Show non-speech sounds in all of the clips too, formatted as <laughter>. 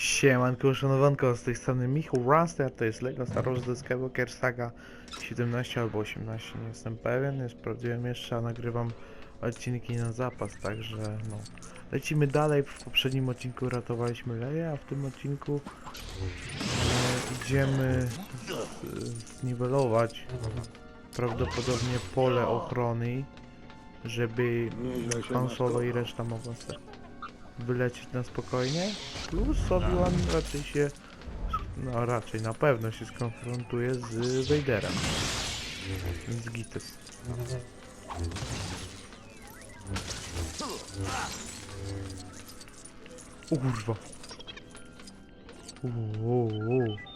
Siemanko, szanowanko, z tej strony Michał Raster, to jest Lego Star Wars The Skywalker Saga 17 albo 18, nie jestem pewien, nie sprawdziłem jeszcze, a nagrywam odcinki na zapas, także no. Lecimy dalej, w poprzednim odcinku ratowaliśmy Leję, a w tym odcinku e, idziemy zniwelować prawdopodobnie pole ochrony, żeby Han Solo i reszta mogła sobie wylecieć na spokojnie. Plus Obi-Wan raczej się, no raczej na pewno się skonfrontuje z Vaderem. Więc gites. O kurwa. Uuu.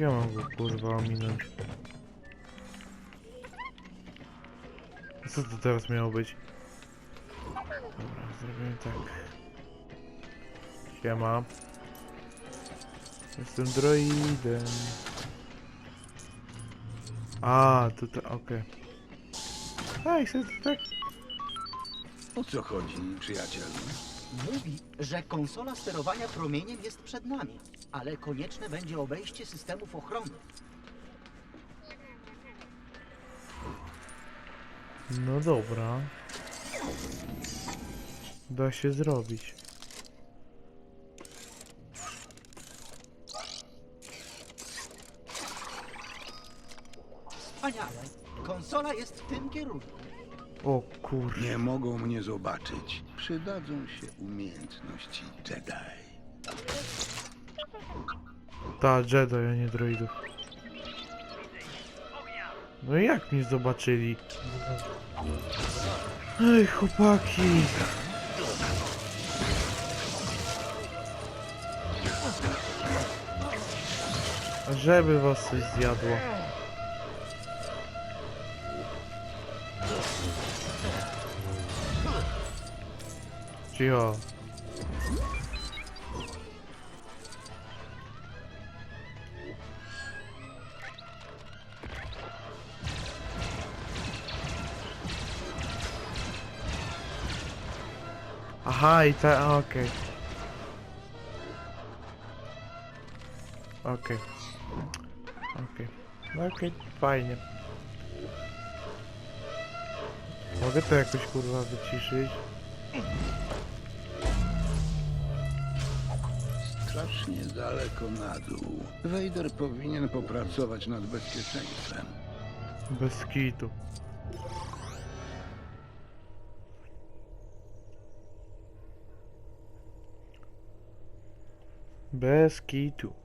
Jak ja mam go kurwa ominąć? Co to teraz miało być? Dobra, zrobimy tak. Siema. Jestem droidem. A, tutaj, okej. Okay. chcę to tak. O co chodzi, przyjacielu? Mówi, że konsola sterowania promieniem jest przed nami, ale konieczne będzie obejście systemów ochrony. No dobra. Da się zrobić. Wspaniale. Konsola jest w tym kierunku. O kur... Nie mogą mnie zobaczyć. Przydadzą się umiejętności Jedi. Ta, Jedi, a nie droidów. No i jak mnie zobaczyli? Ej, chłopaki! Żeby was coś zjadło. Cicho. Aha, i ta, a, okej. Okej. Okej. No okej, fajnie. Mogę to jakoś kurwa wyciszyć? Strasznie daleko na dół. Vader powinien popracować nad bezpieczeństwem. Bez kitu. Bez kitu.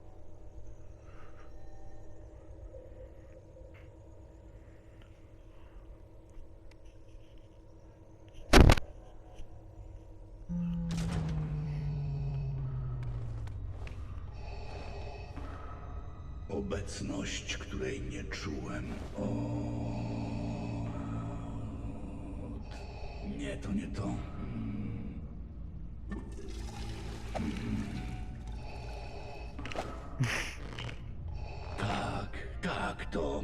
Tak, tak, to.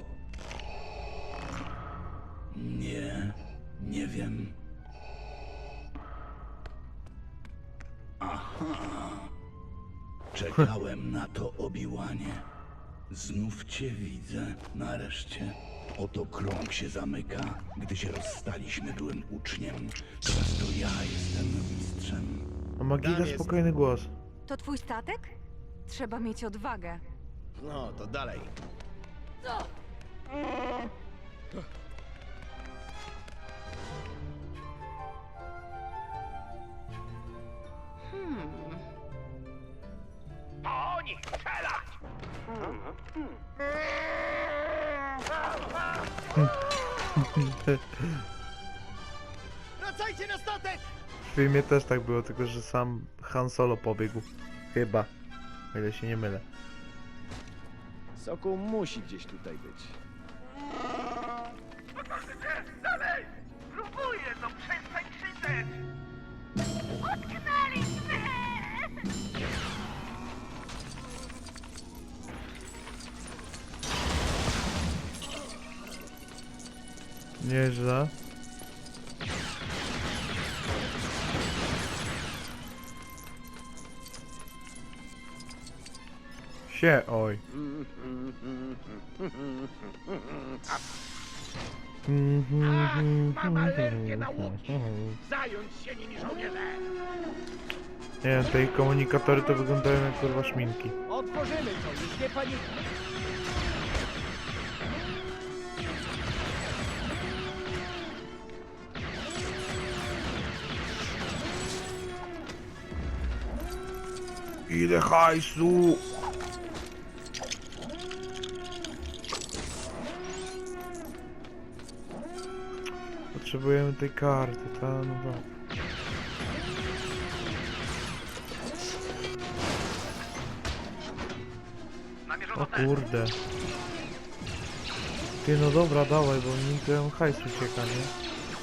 Nie, nie wiem. Aha. Czekałem na to, Obiłanie. Znów cię widzę, nareszcie. Oto krąg się zamyka. Gdy się rozstaliśmy, byłem uczniem. Teraz to ja jestem mistrzem. A Magida spokojny głos. To twój statek? Trzeba mieć odwagę. No, to dalej. Wracajcie na statek! W filmie też tak było, tylko że sam Han Solo pobiegł. Chyba. O ile się nie mylę. Sokół musi gdzieś tutaj być. No Otworzcie się! Dalej! Próbuję, przestań krzyczeć! Nieźle. Sie, oj. Mam alergię na łuki. Zająć się nimi żołnierze. Nie wiem, te ich komunikatory to wyglądają jak kurwa szminki. Otworzymy to, już nie paniki. Ile hajsu! Potrzebujemy tej karty, ta no dobra. O kurde. Ty no dobra, dawaj, bo mi ten hajs ucieka, nie?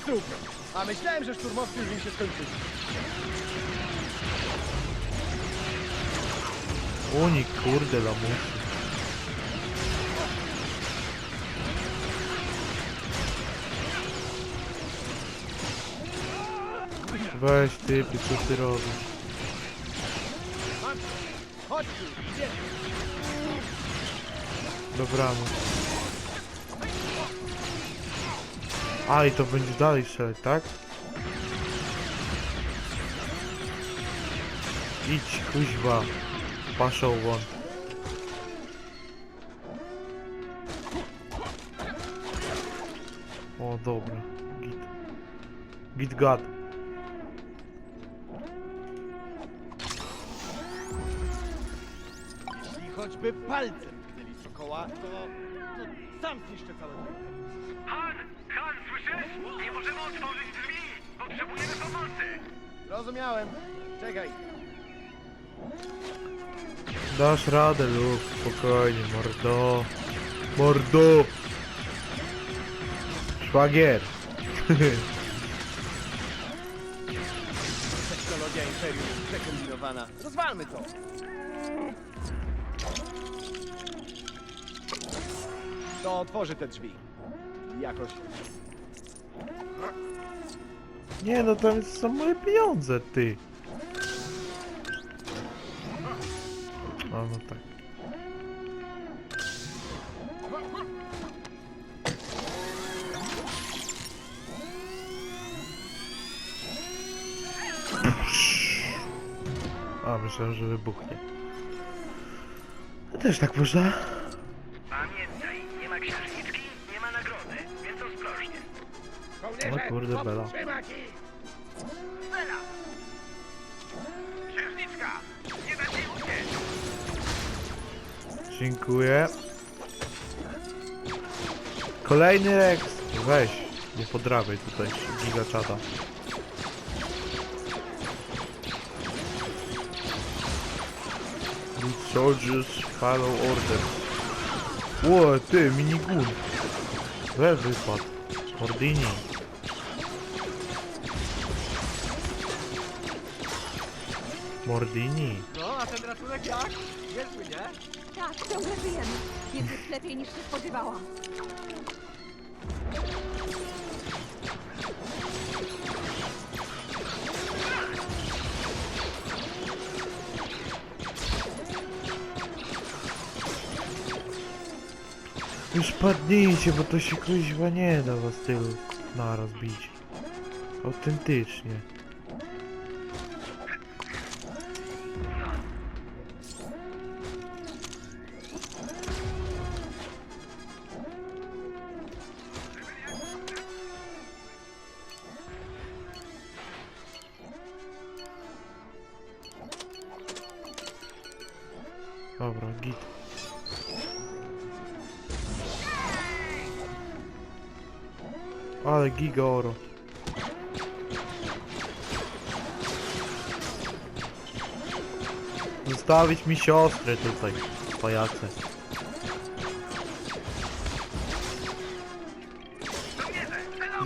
Super. A myślałem, że szturmowcy już im się skończyli. Unik, kurde, lamusy. Weź typy, co ty robisz? Tu, idziemy. Dobranoc. A i to będzie dalej strzelać, tak? Idź, kuźwa. Paszą won. O, dobra. Git. Git gad. Choćby palcem tknęli sokoła, to, to sam zniszczę całe drogę. Han! Han, słyszysz? Nie możemy otworzyć drzwi! Potrzebujemy pomocy! Rozumiałem. Czekaj. Dasz radę, lub spokojnie, mordo. Mordo! Szwagier! Technologia Imperium jest przekombinowana. Rozwalmy to. To otworzy te drzwi. Jakoś. Nie no, tam są moje pieniądze, ty. A no tak. A, myślałem, że wybuchnie. No Też tak można. Pamiętaj, nie ma księżniczki, nie ma nagrody, więc ostrożnie. O kurde, Bela. Bela! Księżniczka! Nie będzie uciec! Dziękuję. Kolejny Rex. Weź, nie podrabiaj tutaj gigaczata. Good soldiers follow order. Ło, ty, minigun. We wypadł. Mordini. Mordini. No, a ten ratunek jak? Niezły, nie? Tak, ciągle żyjemy. Jest już lepiej niż się spodziewałam. Już padnijcie, bo to się kuźwa nie da was tylu naraz bić. Autentycznie. Giga. Zostawić mi siostrę tutaj, pajace.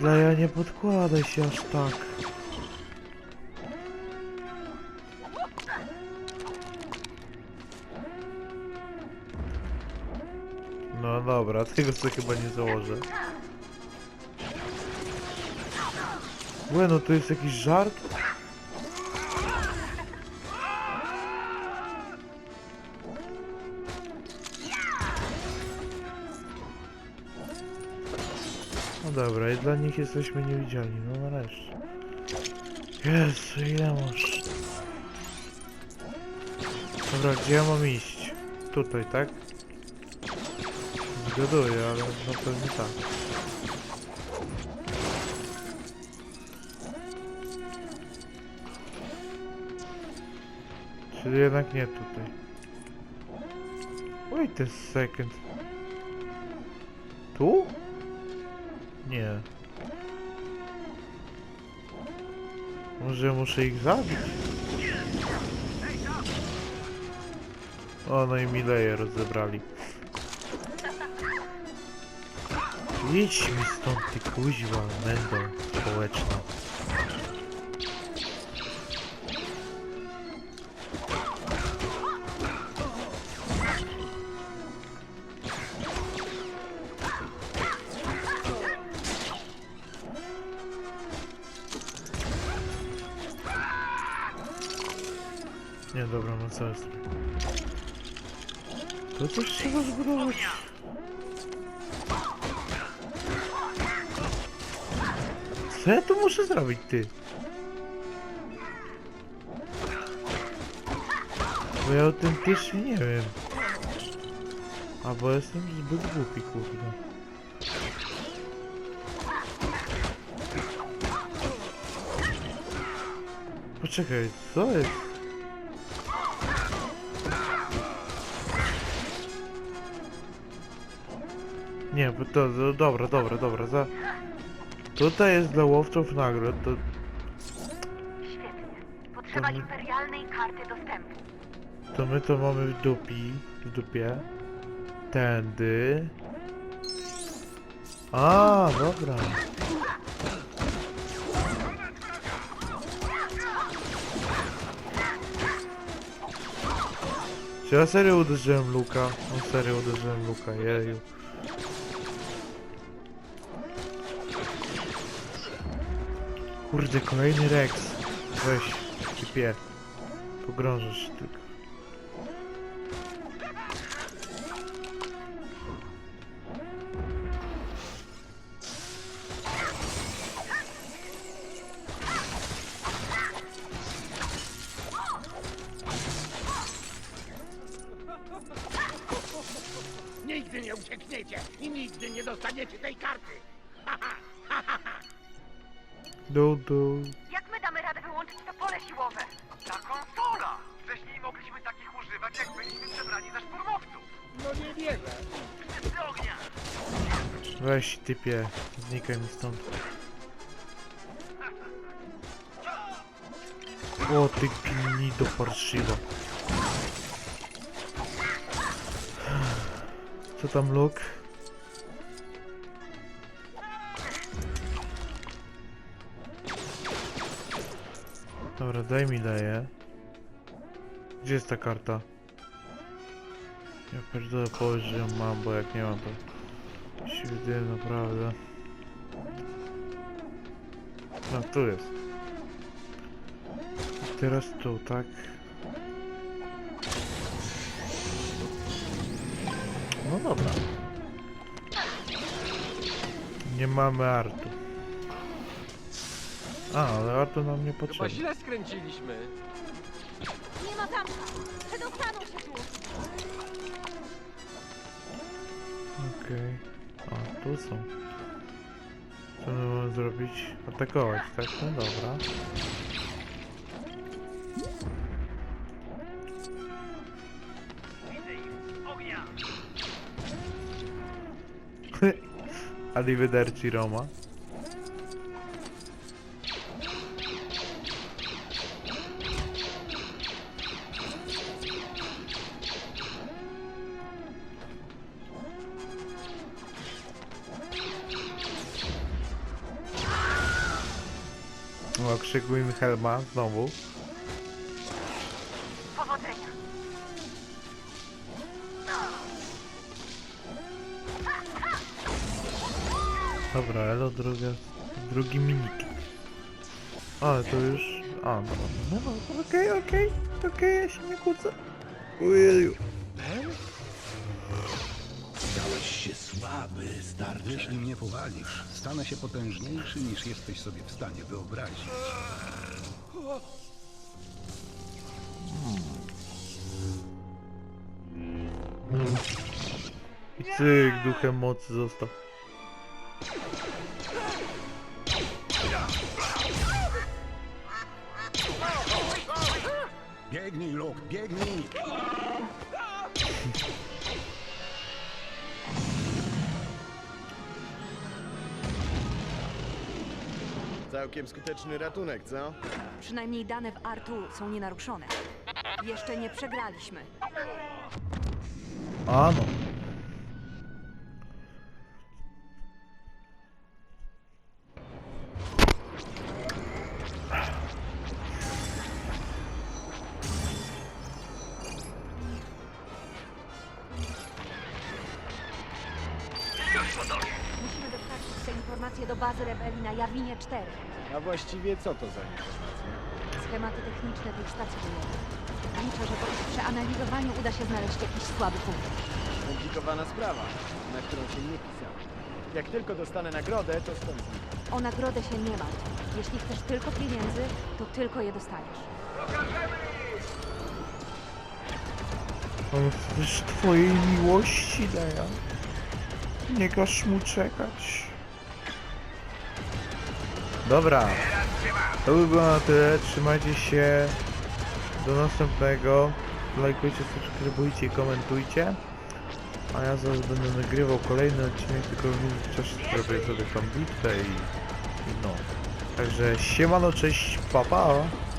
Dla ja nie podkładaj się aż tak. No dobra, <laughs> tego sobie chyba nie założę. Łe, no to jest jakiś żart? No dobra, i dla nich jesteśmy niewidzialni, no nareszcie. Jezu, ile masz? Dobra, gdzie ja mam iść? Tutaj, tak? Zgaduję, ale no pewnie tak. Czyli jednak nie tutaj. Wait a second. Tu? Nie. Może muszę ich zabić? O, no i mi leje rozebrali. Idź mi stąd, ty kuźwa, mendo społeczna. Ma sens. To coś trzeba zbudować. Co ja tu muszę zrobić, ty? Bo ja autentycznie nie wiem. Albo jestem zbyt głupi, kurde. Poczekaj, co jest? Nie, to, to dobra, dobra, dobra, za... Tutaj jest dla łowców nagród, to... Świetnie. Potrzeba Mhm. imperialnej karty dostępu. To my to mamy w dupi, w dupie. Tędy. A, dobra. Czy ja serio uderzyłem Luka? No serio uderzyłem Luka, jeju. Kurde, kolejny Rex. Weź, typie. Pogrążysz tylko. Nigdy nie uciekniecie i nigdy nie dostaniecie tej karty. Du, du. Jak my damy radę wyłączyć to pole siłowe? Ta konsola! Wcześniej mogliśmy takich używać, jak byliśmy przebrani za szturmowców. No nie wierzę. Wszyscy ognia! Weź typie, znikaj mi stąd. O ty gnido parszywa. Co tam Luke? Dobra, daj mi leję. Gdzie jest ta karta? Ja pierdolę powiedz, że ją mam, bo jak nie mam to... Świetnie, naprawdę. No, tu jest. I teraz tu, tak? No dobra. Nie mamy artu. A, ale artu nam nie Chyba potrzeba. źle skręciliśmy. Nie ma zamka. Przedostaną się tu. Okej. A, tu są. Co my mamy zrobić? Atakować, tak? No dobra. <laughs> Arrivederci Roma. O, krzyk Wilhelma znowu. Powodzenia. Dobra, elo, druga, drugi minik. Ale to już... A, no, no, no, okej, okej, okej, ja się nie kłócę. Ujeju. Słaby, starcze. Jeśli mnie powalisz, stanę się potężniejszy niż jesteś sobie w stanie wyobrazić. I cyk, duchem mocy został. Biegnij, Luke, biegnij! Całkiem skuteczny ratunek, co? Przynajmniej dane w Artu są nienaruszone. Jeszcze nie przegraliśmy. A no. Musimy dostarczyć te informacje do bazy rebelii na Jawinie 4. A właściwie co to za informacje? Schematy techniczne tych stacji bojowych. Liczę, że po ich przeanalizowaniu uda się znaleźć jakiś słaby punkt. Skomplikowana sprawa, na którą się nie pisałem. Jak tylko dostanę nagrodę, to stąd znikam. O nagrodę się nie martw. Jeśli chcesz tylko pieniędzy, to tylko je dostaniesz. On też twojej miłości daje. Nie każ mu czekać. Dobra. To by było na tyle. Trzymajcie się. Do następnego. Lajkujcie, subskrybujcie i komentujcie. A ja zaraz będę nagrywał kolejny odcinek, tylko w międzyczasie zrobię sobie tam bitwę i, i no. Także siemano, cześć, papa. Pa.